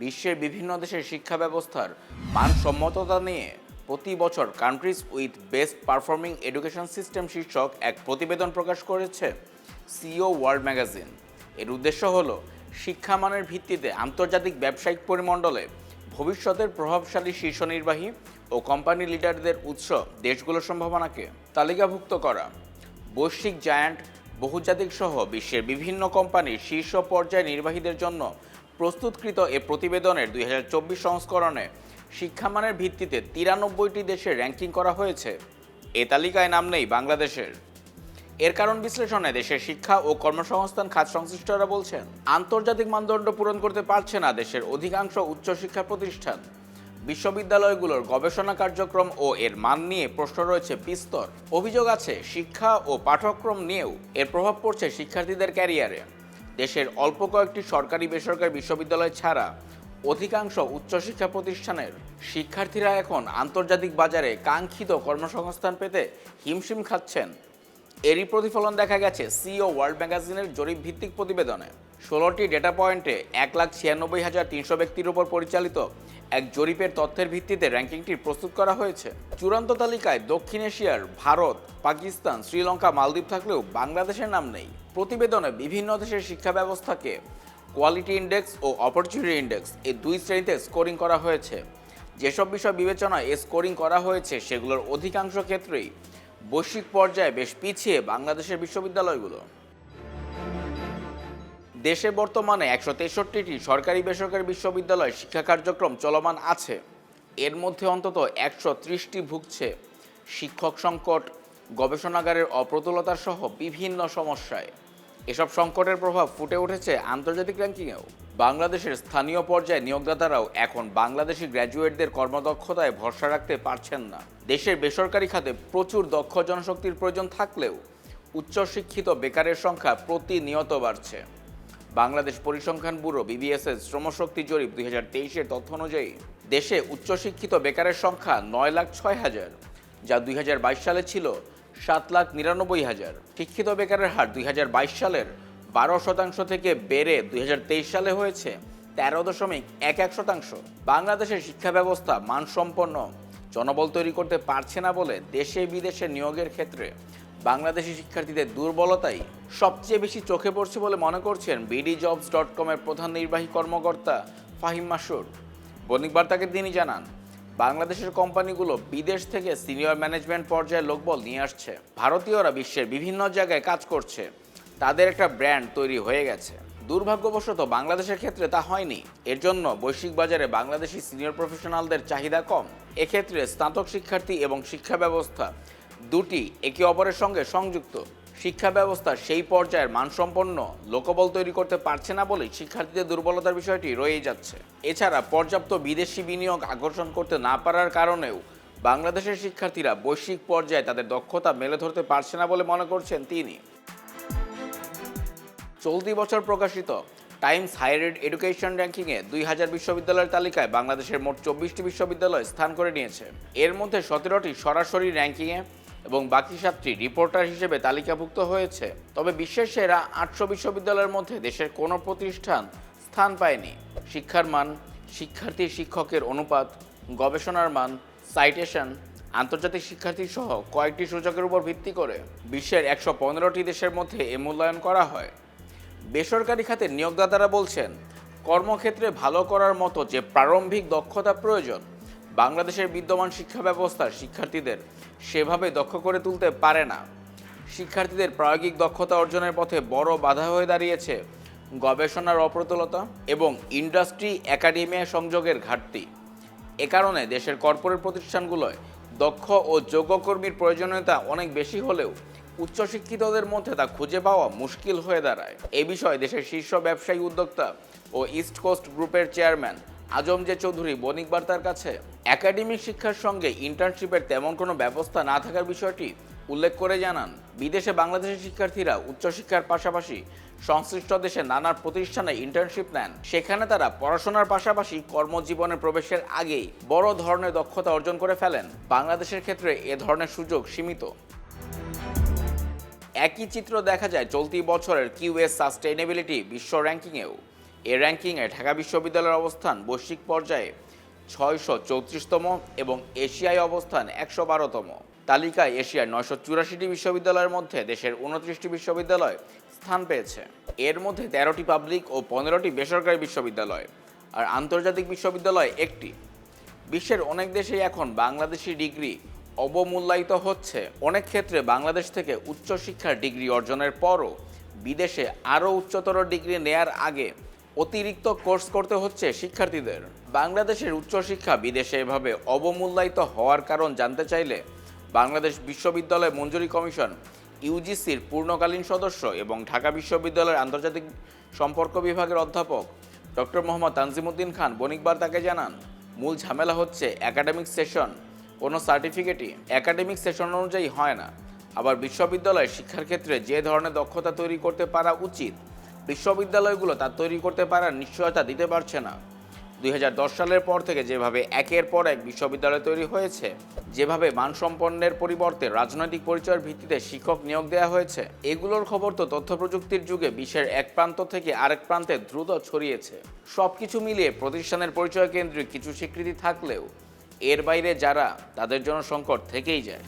বিশ্বের বিভিন্ন দেশের শিক্ষা ব্যবস্থার মানসম্মততা নিয়ে প্রতি বছর countries with best performing education system শীর্ষক এক প্রতিবেদন প্রকাশ করেছে সিও ওয়ার্ল্ড ম্যাগাজিন এর উদ্দেশ্য হলো শিক্ষামানের ভিত্তিতে আন্তর্জাতিক ব্যবসায়িক পরিমণ্ডলে ভবিষ্যতের প্রভাবশালী শীর্ষ নির্বাহী ও কোম্পানি লিডারদের উৎস দেশগুলোর সম্ভাবনাকে তালিকাভুক্ত করা। বৈশ্বিক জায়ান্ট বহুজাতিক সহ বিশ্বের বিভিন্ন কোম্পানির শীর্ষ পর্যায়ে নির্বাহীদের জন্য প্রস্তুতকৃত এ প্রতিবেদনের দুই হাজার চব্বিশ সংস্করণে শিক্ষামানের ভিত্তিতে তিরানব্বইটি দেশের র্যাঙ্কিং করা হয়েছে। এ তালিকায় নাম নেই বাংলাদেশের। এর কারণ বিশ্লেষণে দেশের শিক্ষা ও কর্মসংস্থান খাত সংশ্লিষ্টরা বলছেন, আন্তর্জাতিক মানদণ্ড পূরণ করতে পারছে না দেশের অধিকাংশ উচ্চশিক্ষা প্রতিষ্ঠান। বিশ্ববিদ্যালয়গুলোর গবেষণা কার্যক্রম ও এর মান নিয়ে প্রশ্ন রয়েছে বিস্তর। অভিযোগ আছে, শিক্ষা ও পাঠ্যক্রম নিয়েও এর প্রভাব পড়ছে শিক্ষার্থীদের ক্যারিয়ারে। দেশের অল্প কয়েকটি সরকারি বেসরকারি বিশ্ববিদ্যালয় ছাড়া অধিকাংশ উচ্চশিক্ষা প্রতিষ্ঠানের শিক্ষার্থীরা এখন আন্তর্জাতিক বাজারে কাঙ্ক্ষিত কর্মসংস্থান পেতে হিমশিম খাচ্ছেন। এরই প্রতিফলন দেখা গেছে সিও ওয়ার্ল্ড ম্যাগাজিনের জরিপ ভিত্তিক প্রতিবেদনে। ষোলোটি ডেটা পয়েন্টে এক লাখ ছিয়ানব্বই হাজার তিনশো ব্যক্তির উপর পরিচালিত এক জরিপের তথ্যের ভিত্তিতে র্যাঙ্কিংটি প্রস্তুত করা হয়েছে। চূড়ান্ত তালিকায় দক্ষিণ এশিয়ার ভারত, পাকিস্তান, শ্রীলঙ্কা, মালদ্বীপ থাকলেও বাংলাদেশের নাম নেই। প্রতিবেদনে বিভিন্ন দেশের শিক্ষা ব্যবস্থাকে কোয়ালিটি ইন্ডেক্স ও অপরচুনিটি ইন্ডেক্স এই দুই শ্রেণীতে স্কোরিং করা হয়েছে। যেসব বিষয় বিবেচনায় স্কোরিং করা হয়েছে, সেগুলোর অধিকাংশ ক্ষেত্রেই বৈশ্বিক পর্যায়ে বেশ পিছিয়ে বাংলাদেশের বিশ্ববিদ্যালয়গুলো। দেশে বর্তমানে একশো তেষট্টিটি সরকারি বেসরকারি বিশ্ববিদ্যালয় শিক্ষা কার্যক্রম চলমান আছে। এর মধ্যে অন্তত একশো ত্রিশটি ভুগছে শিক্ষক সংকট, গবেষণাগারের অপ্রতুলতা সহ বিভিন্ন সমস্যায়। এসব সংকটের প্রভাব ফুটে উঠেছে আন্তর্জাতিক র্যাঙ্কিংয়েও। বাংলাদেশের স্থানীয় পর্যায়ে নিয়োগদাতারাও এখন বাংলাদেশি গ্র্যাজুয়েটদের কর্মদক্ষতায় ভরসা রাখতে পারছেন না। দেশের বেসরকারি খাতে প্রচুর দক্ষ জনশক্তির প্রয়োজন থাকলেও উচ্চশিক্ষিত বেকারের সংখ্যা প্রতিনিয়ত বাড়ছে। বাংলাদেশ পরিসংখ্যান ব্যুরো বিবিএসএস শ্রমশক্তি জরিপ দুই হাজার তেইশের তথ্য অনুযায়ী, দেশে উচ্চশিক্ষিত বেকারের সংখ্যা নয় লাখ ছয় হাজার, যা দুই হাজার বাইশ সালে ছিল সাত লাখ নিরানব্বই হাজার। শিক্ষিত বেকারের হার দুই হাজার বাইশ সালের বারো শতাংশ থেকে বেড়ে দুই হাজার তেইশ সালে হয়েছে তেরো দশমিক এক এক শতাংশ। বাংলাদেশের শিক্ষা ব্যবস্থা মানসম্পন্ন, জনবল তৈরি করতে পারছে না বলে দেশে বিদেশে নিয়োগের ক্ষেত্রে বাংলাদেশি শিক্ষার্থীদের দুর্বলতাই সবচেয়ে বেশি চোখে পড়ছে বলে মনে করছেন বিডি জবস ডট কমের প্রধান নির্বাহী কর্মকর্তা ফাহিম মাসুর বণিক বার্তাকে তিনি জানান, বাংলাদেশের কোম্পানিগুলো বিদেশ থেকে সিনিয়র ম্যানেজমেন্ট পর্যায়ের লোকবল নিয়ে আসছে। ভারতীয়রা বিশ্বের বিভিন্ন জায়গায় কাজ করছে। তাদের একটা ব্র্যান্ড তৈরি হয়ে গেছে। দুর্ভাগ্যবশত বাংলাদেশের ক্ষেত্রে তা হয়নি। এর জন্য বৈশ্বিক বাজারে বাংলাদেশি সিনিয়র প্রফেশনালদের চাহিদা কম। এক্ষেত্রে স্নাতক শিক্ষার্থী এবং শিক্ষা ব্যবস্থা দুটি একে অপরের সঙ্গে সংযুক্ত। শিক্ষা ব্যবস্থা সেই পর্যায়ের মানসম্পন্ন লোকবল তৈরি করতে পারছে না বলে শিক্ষার্থীদের দুর্বলতার বিষয়টি রয়েই যাচ্ছে। এছাড়া পর্যাপ্ত বিদেশি বিনিয়োগ আকর্ষণ করতে না পারার কারণেও বাংলাদেশের শিক্ষার্থীরা বৈশ্বিক পর্যায়ে তাদের দক্ষতা মেলে ধরতে পারছে না বলে মনে করছেন তিনি। চলতি বছর প্রকাশিত টাইমস হায়ার এডুকেশন র্যাঙ্কিংয়ে দুই হাজার বিশ্ববিদ্যালয়ের তালিকায় বাংলাদেশের মোট চব্বিশটি বিশ্ববিদ্যালয় স্থান করে নিয়েছে। এর মধ্যে সতেরোটি সরাসরি র্যাঙ্কিংয়ে এবং বাকি সাতটি রিপোর্টার হিসেবে তালিকাভুক্ত হয়েছে। তবে বিশ্বের সেরা আটশো বিশ্ববিদ্যালয়ের মধ্যে দেশের কোনো প্রতিষ্ঠান স্থান পায়নি। শিক্ষার মান, শিক্ষার্থী শিক্ষকের অনুপাত, গবেষণার মান সাইটেশন আন্তর্জাতিক শিক্ষার্থী সহ কয়েকটি সূচকের উপর ভিত্তি করে বিশ্বের একশো পনেরোটি দেশের মধ্যে এ মূল্যায়ন করা হয়। বেসরকারি খাতে নিয়োগদাতারা বলছেন, কর্মক্ষেত্রে ভালো করার মতো যে প্রারম্ভিক দক্ষতা প্রয়োজন বাংলাদেশের বিদ্যমান শিক্ষা ব্যবস্থা শিক্ষার্থীদের সেভাবে দক্ষ করে তুলতে পারে না। শিক্ষার্থীদের প্রায়োগিক দক্ষতা অর্জনের পথে বড় বাধা হয়ে দাঁড়িয়েছে গবেষণার অপ্রতুলতা এবং ইন্ডাস্ট্রি একাডেমিয়া সংযোগের ঘাটতি। এ কারণে দেশের কর্পোরেট প্রতিষ্ঠানগুলোয় দক্ষ ও যোগ্য কর্মীর প্রয়োজনীয়তা অনেক বেশি হলেও উচ্চশিক্ষিতদের মধ্যে তা খুঁজে পাওয়া মুশকিল হয়ে দাঁড়ায়। এ বিষয়ে দেশের শীর্ষ ব্যবসায়ী উদ্যোক্তা ও ইস্ট কোস্ট গ্রুপের চেয়ারম্যান আজম জে চৌধুরী, বণিক বার্তার কাছে, একাডেমিক শিক্ষার সঙ্গে ইন্টার্নশিপের তেমন কোনো ব্যবস্থা না থাকার বিষয়টি উল্লেখ করে জানান। বিদেশে বাংলাদেশের শিক্ষার্থীরা উচ্চশিক্ষার পাশাপাশি সংশ্লিষ্ট দেশে নানা প্রতিষ্ঠানে ইন্টার্নশিপ নেন। সেখানে তারা পড়াশোনার পাশাপাশি কর্মজীবনে প্রবেশের আগেই বড় ধরনের দক্ষতা অর্জন করে ফেলেন। বাংলাদেশের ক্ষেত্রে এ ধরনের সুযোগ সীমিত। একই চিত্র দেখা যায় চলতি বছরের কিউএস সাস্টেইনেবিলিটি বিশ্ব র্যাঙ্কিংয়েও। এ র্যাঙ্কিংয়ে ঢাকা বিশ্ববিদ্যালয়ের অবস্থান বৈশ্বিক পর্যায়ে ছয়শো চৌত্রিশতম এবং এশিয়ায় অবস্থান একশো বারোতম। তালিকায় এশিয়ার নয়শো চুরাশিটি বিশ্ববিদ্যালয়ের মধ্যে দেশের উনত্রিশটি বিশ্ববিদ্যালয় স্থান পেয়েছে। এর মধ্যে তেরোটি পাবলিক ও পনেরোটি বেসরকারি বিশ্ববিদ্যালয়। আর আন্তর্জাতিক বিশ্ববিদ্যালয় একটি। বিশ্বের অনেক দেশেই এখন বাংলাদেশি ডিগ্রি অবমূল্যায়িত হচ্ছে। অনেক ক্ষেত্রে বাংলাদেশ থেকে উচ্চশিক্ষার ডিগ্রি অর্জনের পরও বিদেশে আরও উচ্চতর ডিগ্রি নেয়ার আগে অতিরিক্ত কোর্স করতে হচ্ছে শিক্ষার্থীদের। বাংলাদেশের উচ্চশিক্ষা বিদেশে এভাবে অবমূল্যায়িত হওয়ার কারণ জানতে চাইলে বাংলাদেশ বিশ্ববিদ্যালয় মঞ্জুরি কমিশন, ইউজিসির পূর্ণকালীন সদস্য এবং ঢাকা বিশ্ববিদ্যালয়ের আন্তর্জাতিক সম্পর্ক বিভাগের অধ্যাপক ডক্টর মোহাম্মদ তানজিমুদ্দিন খান বণিকবার তাকে জানান, মূল ঝামেলা হচ্ছে একাডেমিক সেশন। কোনো সার্টিফিকেটই একাডেমিক সেশন অনুযায়ী হয় না। আবার বিশ্ববিদ্যালয় শিক্ষার ক্ষেত্রে যে ধরনের দক্ষতা তৈরি করতে পারা উচিত বিশ্ববিদ্যালয়গুলো তা তৈরি করতে পারার নিশ্চয়তা দিতে পারছে না। দুই হাজার দশ সালের পর থেকে যেভাবে একের পর এক বিশ্ববিদ্যালয় তৈরি হয়েছে, যেভাবে মানসম্পন্নের পরিবর্তে রাজনৈতিক পরিচয়ের ভিত্তিতে শিক্ষক নিয়োগ দেওয়া হয়েছে, এগুলোর খবর তো তথ্য প্রযুক্তির যুগে বিশ্বের এক প্রান্ত থেকে আরেক প্রান্তে দ্রুত ছড়িয়েছে। সব কিছু মিলিয়ে প্রতিষ্ঠানের পরিচয় কেন্দ্রিক কিছু স্বীকৃতি থাকলেও এর বাইরে যারা, তাদের জন্য সংকট থেকেই যায়।